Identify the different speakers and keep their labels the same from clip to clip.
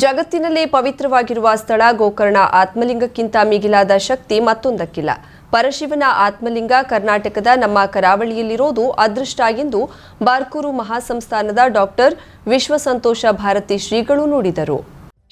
Speaker 1: ಜಗತ್ತಿನಲ್ಲೇ ಪವಿತ್ರವಾಗಿರುವ ಸ್ಥಳ ಗೋಕರ್ಣ ಆತ್ಮಲಿಂಗಕ್ಕಿಂತ ಮಿಗಿಲಾದ ಶಕ್ತಿ ಮತ್ತೊಂದಕ್ಕಿಲ್ಲ. ಪರಶಿವನ ಆತ್ಮಲಿಂಗ ಕರ್ನಾಟಕದ ನಮ್ಮ ಕರಾವಳಿಯಲ್ಲಿರೋದು ಅದೃಷ್ಟ ಎಂದು ಬಾರ್ಕೂರು ಮಹಾಸಂಸ್ಥಾನದ ಡಾಕ್ಟರ್ ವಿಶ್ವಸಂತೋಷ ಭಾರತಿ ಶ್ರೀಗಳು ನುಡಿದರು.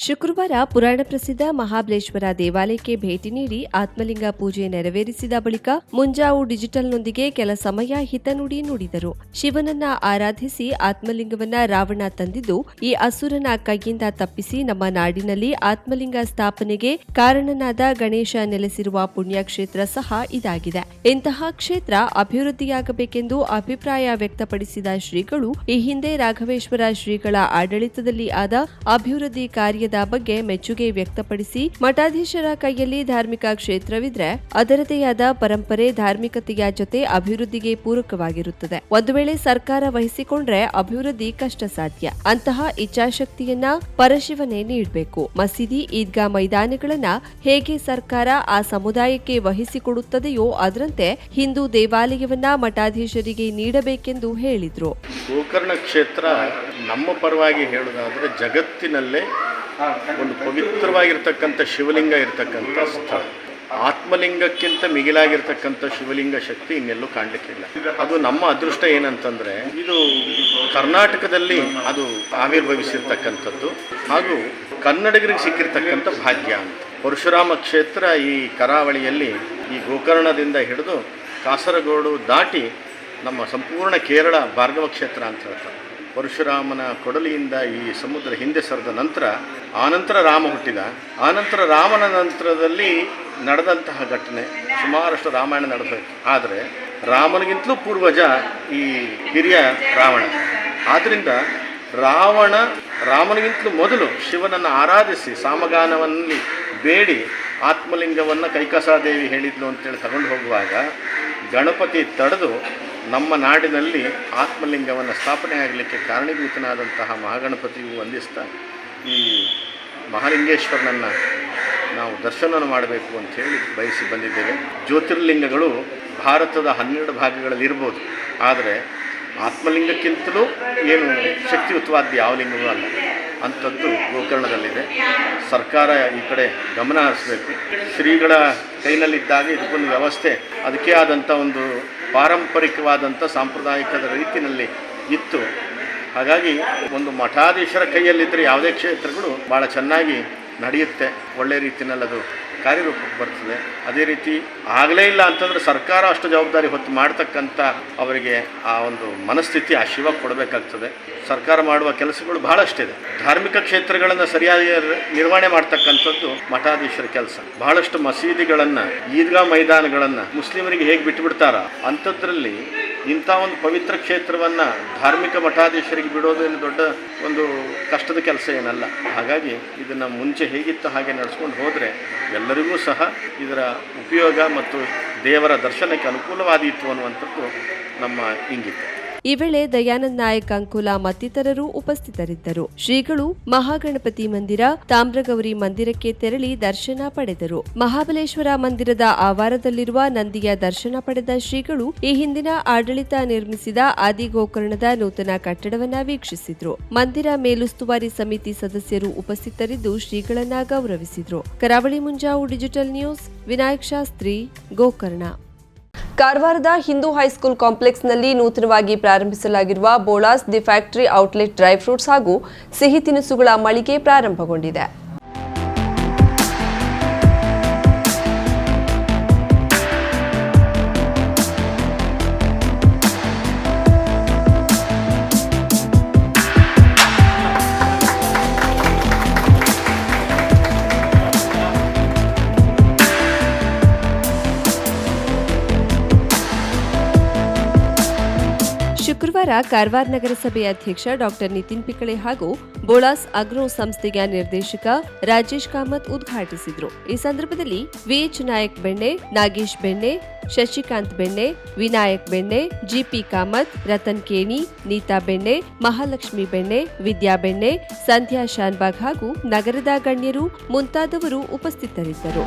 Speaker 1: ಶುಕ್ರವಾರ ಪುರಾಣ ಪ್ರಸಿದ್ಧ ಮಹಾಬಲೇಶ್ವರ ದೇವಾಲಯಕ್ಕೆ ಭೇಟಿ ನೀಡಿ ಆತ್ಮಲಿಂಗ ಪೂಜೆ ನೆರವೇರಿಸಿದ ಬಳಿಕ ಮುಂಜಾವು ಡಿಜಿಟಲ್ನೊಂದಿಗೆ ಕೆಲ ಸಮಯ ಹಿತನುಡಿ ನುಡಿದರು. ಶಿವನನ್ನ ಆರಾಧಿಸಿ ಆತ್ಮಲಿಂಗವನ್ನ ರಾವಣ ತಂದಿದ್ದು, ಈ ಅಸುರನ ಕೈಯಿಂದ ತಪ್ಪಿಸಿ ನಮ್ಮ ನಾಡಿನಲ್ಲಿ ಆತ್ಮಲಿಂಗ ಸ್ಥಾಪನೆಗೆ ಕಾರಣನಾದ ಗಣೇಶ ನೆಲೆಸಿರುವ ಪುಣ್ಯಕ್ಷೇತ್ರ ಸಹ ಇದಾಗಿದೆ. ಇಂತಹ ಕ್ಷೇತ್ರ ಅಭಿವೃದ್ಧಿಯಾಗಬೇಕೆಂದು ಅಭಿಪ್ರಾಯ ವ್ಯಕ್ತಪಡಿಸಿದ ಶ್ರೀಗಳು, ಈ ಹಿಂದೆ ರಾಘವೇಶ್ವರ ಶ್ರೀಗಳ ಆಡಳಿತದಲ್ಲಿ ಆದ ಅಭಿವೃದ್ಧಿ ಕಾರ್ಯದ ಬಗ್ಗೆ ಮೆಚ್ಚುಗೆ ವ್ಯಕ್ತಪಡಿಸಿ ಮಠಾಧೀಶರ ಕೈಯಲ್ಲಿ ಧಾರ್ಮಿಕ ಕ್ಷೇತ್ರವಿದ್ರೆ ಅದರದೆಯಾದ ಪರಂಪರೆ ಧಾರ್ಮಿಕತೆಯ ಜೊತೆ ಅಭಿವೃದ್ಧಿಗೆ ಪೂರಕವಾಗಿರುತ್ತದೆ. ಒಂದು ವೇಳೆ ಸರ್ಕಾರ ವಹಿಸಿಕೊಂಡ್ರೆ ಅಭಿವೃದ್ಧಿ ಕಷ್ಟ ಸಾಧ್ಯ ಅಂತಹ ಇಚ್ಛಾಶಕ್ತಿಯನ್ನ ಪರಶಿವನೇ ನೀಡಬೇಕು. ಮಸೀದಿ, ಈದ್ಗಾ ಮೈದಾನಗಳನ್ನ ಹೇಗೆ ಸರ್ಕಾರ ಆ ಸಮುದಾಯಕ್ಕೆ ವಹಿಸಿಕೊಡುತ್ತದೆಯೋ ಅದರಂತೆ ಹಿಂದೂ ದೇವಾಲಯವನ್ನ ಮಠಾಧೀಶರಿಗೆ ನೀಡಬೇಕೆಂದು ಹೇಳಿದ್ರು.
Speaker 2: ಗೋಕರ್ಣ ಕ್ಷೇತ್ರ ನಮ್ಮ ಪರವಾಗಿ ಹೇಳುವುದಾದ್ರೆ ಜಗತ್ತಿನಲ್ಲೇ ಒಂದು ಪವಿತ್ರವಾಗಿರ್ತಕ್ಕಂಥ ಶಿವಲಿಂಗ ಇರತಕ್ಕಂಥ ಸ್ಥಳ. ಆತ್ಮಲಿಂಗಕ್ಕಿಂತ ಮಿಗಿಲಾಗಿರ್ತಕ್ಕಂಥ ಶಿವಲಿಂಗ ಶಕ್ತಿ ಇನ್ನೆಲ್ಲೂ ಕಾಣಲಿಕ್ಕಿಲ್ಲ. ಅದು ನಮ್ಮ ಅದೃಷ್ಟ ಏನಂತಂದರೆ, ಇದು ಕರ್ನಾಟಕದಲ್ಲಿ ಅದು ಆವಿರ್ಭವಿಸಿರ್ತಕ್ಕಂಥದ್ದು ಹಾಗೂ ಕನ್ನಡಿಗರಿಗೆ ಸಿಕ್ಕಿರ್ತಕ್ಕಂಥ ಭಾಗ್ಯ ಅಂತ. ಪರಶುರಾಮ ಕ್ಷೇತ್ರ ಈ ಕರಾವಳಿಯಲ್ಲಿ ಈ ಗೋಕರ್ಣದಿಂದ ಹಿಡಿದು ಕಾಸರಗೋಡು ದಾಟಿ ನಮ್ಮ ಸಂಪೂರ್ಣ ಕೇರಳ ಭಾರ್ಗವ ಕ್ಷೇತ್ರ ಅಂತ ಹೇಳ್ತಾರೆ. ಪರಶುರಾಮನ ಕೊಡಲಿಯಿಂದ ಈ ಸಮುದ್ರ ಹಿಂದೆ ಸರಿದ ನಂತರ ಆನಂತರ ರಾಮ ಹುಟ್ಟಿದ. ಆನಂತರ ರಾಮನ ನಂತರದಲ್ಲಿ ನಡೆದಂತಹ ಘಟನೆ, ಸುಮಾರಷ್ಟು ರಾಮಾಯಣ ನಡೆದೋಯ್ತು. ಆದರೆ, ರಾಮನಿಗಿಂತಲೂ ಪೂರ್ವಜ ಈ ಹಿರಿಯ ರಾವಣ. ಆದ್ದರಿಂದ ರಾವಣ, ರಾಮನಿಗಿಂತಲೂ ಮೊದಲು ಶಿವನನ್ನು ಆರಾಧಿಸಿ ಸಾಮಗಾನವನ್ನು ಬೇಡಿ, ಆತ್ಮಲಿಂಗವನ್ನು ಕೈಕಸಾದೇವಿ ಹೇಳಿದ್ಲು ಅಂತೇಳಿ ತಗೊಂಡು ಹೋಗುವಾಗ ಗಣಪತಿ ತಡೆದು ನಮ್ಮ ನಾಡಿನಲ್ಲಿ ಆತ್ಮಲಿಂಗವನ್ನು ಸ್ಥಾಪನೆ ಆಗಲಿಕ್ಕೆ ಕಾರಣೀಭೂತನಾದಂತಹ ಮಹಾಗಣಪತಿಯು ವಂದಿಸ್ತಾ ಈ ಮಹಾಲಿಂಗೇಶ್ವರನನ್ನು ನಾವು ದರ್ಶನ ಮಾಡಬೇಕು ಅಂತ ಹೇಳಿ ಬಯಸಿ ಬಂದಿದ್ದೇವೆ. ಜ್ಯೋತಿರ್ಲಿಂಗಗಳು ಭಾರತದ ಹನ್ನೆರಡು ಭಾಗಗಳಲ್ಲಿ ಇರ್ಬೋದು. ಆದರೆ ಆತ್ಮಲಿಂಗಕ್ಕಿಂತಲೂ ಏನು ಶಕ್ತಿಯುತವಾದ ಯಾವ ಲಿಂಗವೂ ಅಲ್ಲ. ಅಂಥದ್ದು ಗೋಕರ್ಣದಲ್ಲಿದೆ. ಸರ್ಕಾರ ಈ ಕಡೆ ಗಮನ ಹರಿಸಬೇಕು. ಶ್ರೀಗಳ ಕೈನಲ್ಲಿದ್ದಾಗ ಇದಕ್ಕೊಂದು ವ್ಯವಸ್ಥೆ, ಅದಕ್ಕೆ ಆದಂಥ ಒಂದು ಪಾರಂಪರಿಕವಾದಂಥ ಸಾಂಪ್ರದಾಯಿಕದ ರೀತಿಯಲ್ಲಿ ಇತ್ತು. ಹಾಗಾಗಿ ಒಂದು ಮಠಾಧೀಶರ ಕೈಯಲ್ಲಿದ್ದರೆ ಯಾವುದೇ ಕ್ಷೇತ್ರಗಳು ಭಾಳ ಚೆನ್ನಾಗಿ ನಡೆಯುತ್ತೆ, ಒಳ್ಳೆ ರೀತಿಯಲ್ಲಿ ಅದು ಕಾರ್ಯರೂಪಕ್ಕೆ ಬರ್ತದೆ. ಅದೇ ರೀತಿ ಆಗಲೇ ಇಲ್ಲ ಅಂತಂದರೆ ಸರ್ಕಾರ ಅಷ್ಟು ಜವಾಬ್ದಾರಿ ಹೊತ್ತು ಮಾಡ್ತಕ್ಕಂಥ ಅವರಿಗೆ ಆ ಒಂದು ಮನಸ್ಥಿತಿ ಆ ಶಿವ ಕೊಡಬೇಕಾಗ್ತದೆ. ಸರ್ಕಾರ ಮಾಡುವ ಕೆಲಸಗಳು ಬಹಳಷ್ಟಿದೆ. ಧಾರ್ಮಿಕ ಕ್ಷೇತ್ರಗಳನ್ನು ಸರಿಯಾಗಿ ನಿರ್ವಹಣೆ ಮಾಡ್ತಕ್ಕಂಥದ್ದು ಮಠಾಧೀಶರ ಕೆಲಸ. ಬಹಳಷ್ಟು ಮಸೀದಿಗಳನ್ನು, ಈದ್ಗಾ ಮೈದಾನಗಳನ್ನು ಮುಸ್ಲಿಮರಿಗೆ ಹೇಗೆ ಬಿಟ್ಟುಬಿಡ್ತಾರ ಅಂಥದ್ರಲ್ಲಿ ಇಂಥ ಒಂದು ಪವಿತ್ರ ಕ್ಷೇತ್ರವನ್ನು ಧಾರ್ಮಿಕ ಮಠಾಧೀಶರಿಗೆ ಬಿಡೋದು ದೊಡ್ಡ ಒಂದು ಕಷ್ಟದ ಕೆಲಸ ಏನಲ್ಲ. ಹಾಗಾಗಿ ಇದನ್ನು ಮುಂಚೆ ಹೇಗಿತ್ತು ಹಾಗೆ ನಡೆಸ್ಕೊಂಡು ಹೋದರೆ ಎಲ್ಲರಿಗೂ ಸಹ ಇದರ ಉಪಯೋಗ ಮತ್ತು ದೇವರ ದರ್ಶನಕ್ಕೆ ಅನುಕೂಲವಾದೀತು ಅನ್ನುವಂಥದ್ದು ನಮ್ಮ ಇಂಗಿತ.
Speaker 1: ಈ ವೇಳೆ ದಯಾನಂದ ನಾಯಕ್, ಅಂಕುಲ ಮತ್ತಿತರರು ಉಪಸ್ಥಿತರಿದ್ದರು. ಶ್ರೀಗಳು ಮಹಾಗಣಪತಿ ಮಂದಿರ, ತಾಮ್ರಗೌರಿ ಮಂದಿರಕ್ಕೆ ತೆರಳಿ ದರ್ಶನ ಪಡೆದರು. ಮಹಾಬಲೇಶ್ವರ ಮಂದಿರದ ಆವಾರದಲ್ಲಿರುವ ನಂದಿಯ ದರ್ಶನ ಪಡೆದ ಶ್ರೀಗಳು ಈ ಹಿಂದಿನ ಆಡಳಿತ ನಿರ್ಮಿಸಿದ ಆದಿಗೋಕರ್ಣದ ನೂತನ ಕಟ್ಟಡವನ್ನ ವೀಕ್ಷಿಸಿದ್ರು. ಮಂದಿರ ಮೇಲುಸ್ತುವಾರಿ ಸಮಿತಿ ಸದಸ್ಯರು ಉಪಸ್ಥಿತರಿದ್ದು ಶ್ರೀಗಳನ್ನ ಗೌರವಿಸಿದ್ರು. Karavali Munjavu digital news, Vinayak Shastri, Gokarna. ಕಾರವಾರದ ಹಿಂದೂ ಹೈಸ್ಕೂಲ್ ಕಾಂಪ್ಲೆಕ್ಸ್ನಲ್ಲಿ ನೂತನವಾಗಿ ಪ್ರಾರಂಭಿಸಲಾಗಿರುವ Bolas the factory outlet dry fruits ಹಾಗೂ ಸಿಹಿ ತಿನಿಸುಗಳ ಮಳಿಗೆ ಪ್ರಾರಂಭಗೊಂಡಿದೆ. ಶುಕ್ರವಾರ ಕಾರವಾರ ನಗರಸಭೆ ಅಧ್ಯಕ್ಷ ಡಾಕ್ಟರ್ ನಿತಿನ್ ಪಿಕಳೆ ಹಾಗೂ ಬೋಳಾಸ್ ಅಗ್ರೋ ಸಂಸ್ಥೆಯ ನಿರ್ದೇಶಕ ರಾಜೇಶ್ ಕಾಮತ್ ಉದ್ಘಾಟಿಸಿದರು. ಈ ಸಂದರ್ಭದಲ್ಲಿ ವಿಎಚ್ ನಾಯಕ್ ಬೆಣ್ಣೆ, ನಾಗೇಶ್ ಬೆಣ್ಣೆ, ಶಶಿಕಾಂತ್ ಬೆಣ್ಣೆ, ವಿನಾಯಕ್ ಬೆಣ್ಣೆ, ಜಿಪಿ ಕಾಮತ್, ರತನ್ ಕೇಣಿ, ನೀತಾ ಬೆಣ್ಣೆ, ಮಹಾಲಕ್ಷ್ಮಿ ಬೆಣ್ಣೆ, ವಿದ್ಯಾ ಬೆಣ್ಣೆ, ಸಂಧ್ಯಾ ಶಾನ್ಬಾಗ್ ಹಾಗೂ ನಗರದ ಗಣ್ಯರು ಮುಂತಾದವರು ಉಪಸ್ಥಿತರಿದ್ದರು.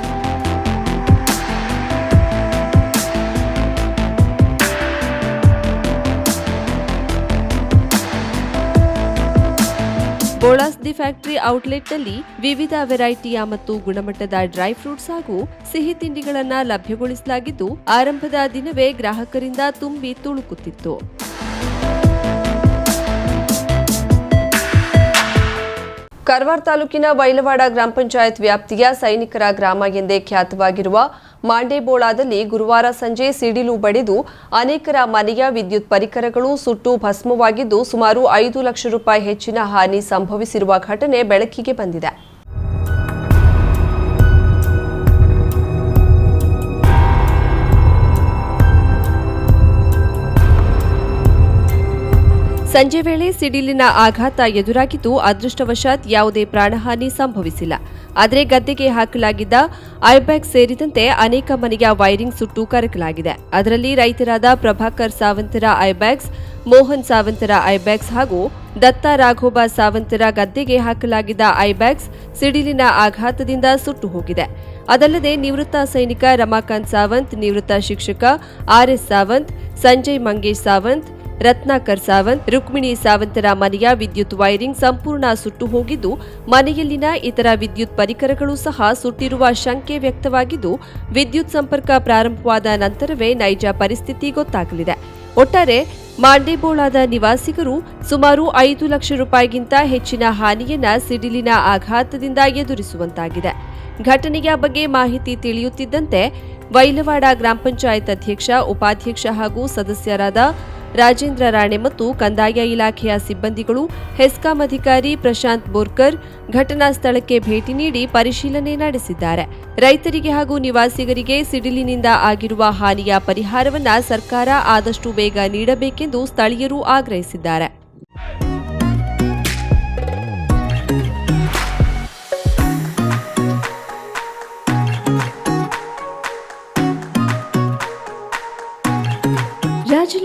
Speaker 1: ಬೋಳಾಸ್ ದಿ ಫ್ಯಾಕ್ಟರಿ ಔಟ್ಲೆಟ್ನಲ್ಲಿ ವಿವಿಧ ವೆರೈಟಿಯ ಮತ್ತು ಗುಣಮಟ್ಟದ ಡ್ರೈ ಫ್ರೂಟ್ಸ್ ಹಾಗೂ ಸಿಹಿ ತಿಂಡಿಗಳನ್ನು ಲಭ್ಯಗೊಳಿಸಲಾಗಿದ್ದು, ಆರಂಭದ ದಿನವೇ ಗ್ರಾಹಕರಿಂದ ತುಂಬಿ ತುಳುಕುತ್ತಿತ್ತು. ಕಾರವಾರ ತಾಲೂಕಿನ ವೈಲವಾಡ ಗ್ರಾಮ ಪಂಚಾಯತ್ ವ್ಯಾಪ್ತಿಯ ಸೈನಿಕರ ಗ್ರಾಮ ಎಂದೇ ಖ್ಯಾತವಾಗಿರುವ ಮಾಂಡೇಬೋಳಾದಲ್ಲಿ ಗುರುವಾರ ಸಂಜೆ ಸಿಡಿಲು ಬಡಿದು ಅನೇಕರ ಮನೆಯ ವಿದ್ಯುತ್ ಪರಿಕರಗಳು ಸುಟ್ಟು ಭಸ್ಮವಾಗಿದ್ದು ಸುಮಾರು ಐದು ಲಕ್ಷ ರೂಪಾಯಿ ಹೆಚ್ಚಿನ ಹಾನಿ ಸಂಭವಿಸಿರುವ ಘಟನೆ ಬೆಳಕಿಗೆ ಬಂದಿದೆ. ಸಂಜೆ ವೇಳೆ ಸಿಡಿಲಿನ ಆಘಾತ ಎದುರಾಗಿದ್ದು ಅದೃಷ್ಟವಶಾತ್ ಯಾವುದೇ ಪ್ರಾಣಹಾನಿ ಸಂಭವಿಸಿಲ್ಲ. ಆದರೆ ಗದ್ದೆಗೆ ಹಾಕಲಾಗಿದ್ದ ಐಬ್ಯಾಗ್ ಸೇರಿದಂತೆ ಅನೇಕ ಮನೆಯ ವೈರಿಂಗ್ ಸುಟ್ಟು ಕರಕಲಾಗಿದೆ. ಅದರಲ್ಲಿ ರೈತರಾದ ಪ್ರಭಾಕರ್ ಸಾವಂತರ ಐಬ್ಯಾಗ್ಸ್, ಮೋಹನ್ ಸಾವಂತರ ಐಬ್ಯಾಗ್ಸ್ ಹಾಗೂ ದತ್ತ ರಾಘೋಬ ಸಾವಂತರ ಗದ್ದೆಗೆ ಹಾಕಲಾಗಿದ್ದ ಐಬ್ಯಾಗ್ಸ್ ಸಿಡಿಲಿನ ಆಘಾತದಿಂದ ಸುಟ್ಟು ಹೋಗಿದೆ. ಅದಲ್ಲದೆ ನಿವೃತ್ತ ಸೈನಿಕ ರಮಾಕಾಂತ್ ಸಾವಂತ್, ನಿವೃತ್ತ ಶಿಕ್ಷಕ ಆರ್ಎಸ್ ಸಾವಂತ್, ಸಂಜಯ್ ಮಂಗೇಶ್ ಸಾವಂತ್ ರತ್ನಾಕರ್ ಸಾವಂತ್, ರುಕ್ಮಿಣಿ ಸಾವಂತರ ಮನೆಯ ವಿದ್ಯುತ್ ವೈರಿಂಗ್ ಸಂಪೂರ್ಣ ಸುಟ್ಟು ಹೋಗಿದ್ದು, ಮನೆಯಲ್ಲಿನ ಇತರ ವಿದ್ಯುತ್ ಪರಿಕರಗಳು ಸಹ ಸುಟ್ಟಿರುವ ಶಂಕೆ ವ್ಯಕ್ತವಾಗಿದ್ದು, ವಿದ್ಯುತ್ ಸಂಪರ್ಕ ಪ್ರಾರಂಭವಾದ ನಂತರವೇ ನೈಜ ಪರಿಸ್ಥಿತಿ ಗೊತ್ತಾಗಲಿದೆ. ಒಟ್ಟಾರೆ, ಮಾಂಡೇಬೋಳಾದ ನಿವಾಸಿಗರು ಸುಮಾರು ಐದು ಲಕ್ಷ ರೂಪಾಯಿಗಿಂತ ಹೆಚ್ಚಿನ ಹಾನಿಯನ್ನ ಸಿಡಿಲಿನ ಆಘಾತದಿಂದ ಎದುರಿಸುವಂತಾಗಿದೆ. ಘಟನೆಯ ಬಗ್ಗೆ ಮಾಹಿತಿ ತಿಳಿಯುತ್ತಿದ್ದಂತೆ, ವೈಲವಾಡ ಗ್ರಾಮ ಪಂಚಾಯತ್ ಅಧ್ಯಕ್ಷ, ಉಪಾಧ್ಯಕ್ಷ ಹಾಗೂ ಸದಸ್ಯರಾದ ರಾಜೇಂದ್ರ ರಾಣೆ ಮತ್ತು ಕಂದಾಯ ಇಲಾಖೆಯ ಸಿಬ್ಬಂದಿಗಳು ಹೆಸ್ಕಾಂ ಅಧಿಕಾರಿ ಪ್ರಶಾಂತ್ ಬೋರ್ಕರ್ ಘಟನಾ ಸ್ಥಳಕ್ಕೆ ಭೇಟಿ ನೀಡಿ ಪರಿಶೀಲನೆ ನಡೆಸಿದ್ದಾರೆ. ರೈತರಿಗೆ ಹಾಗೂ ನಿವಾಸಿಗರಿಗೆ ಸಿಡಿಲಿನಿಂದ ಆಗಿರುವ ಹಾನಿಯ ಪರಿಹಾರವನ್ನ ಸರ್ಕಾರ ಆದಷ್ಟು ಬೇಗ ನೀಡಬೇಕೆಂದು ಸ್ಥಳೀಯರು ಆಗ್ರಹಿಸಿದ್ದಾರೆ.